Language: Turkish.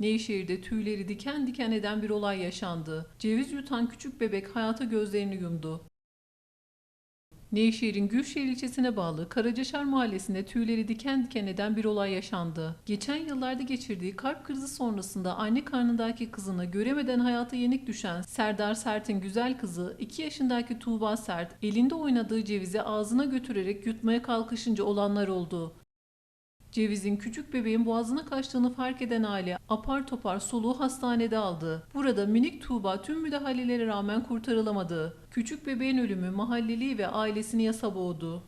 Nevşehir'de tüyleri diken diken eden bir olay yaşandı. Ceviz yutan küçük bebek hayata gözlerini yumdu. Nevşehir'in Gülşehir ilçesine bağlı Karacaşar mahallesinde tüyleri diken diken eden bir olay yaşandı. Geçen yıllarda geçirdiği kalp krizi sonrasında anne karnındaki kızını göremeden hayata yenik düşen Serdar Sert'in güzel kızı 2 yaşındaki Tuğba Sert elinde oynadığı cevizi ağzına götürerek yutmaya kalkışınca olanlar oldu. Cevizin küçük bebeğin boğazına kaçtığını fark eden aile apar topar soluğu hastanede aldı. Burada minik Tuğba tüm müdahalelere rağmen kurtarılamadı. Küçük bebeğin ölümü mahalleli ve ailesini yasa boğdu.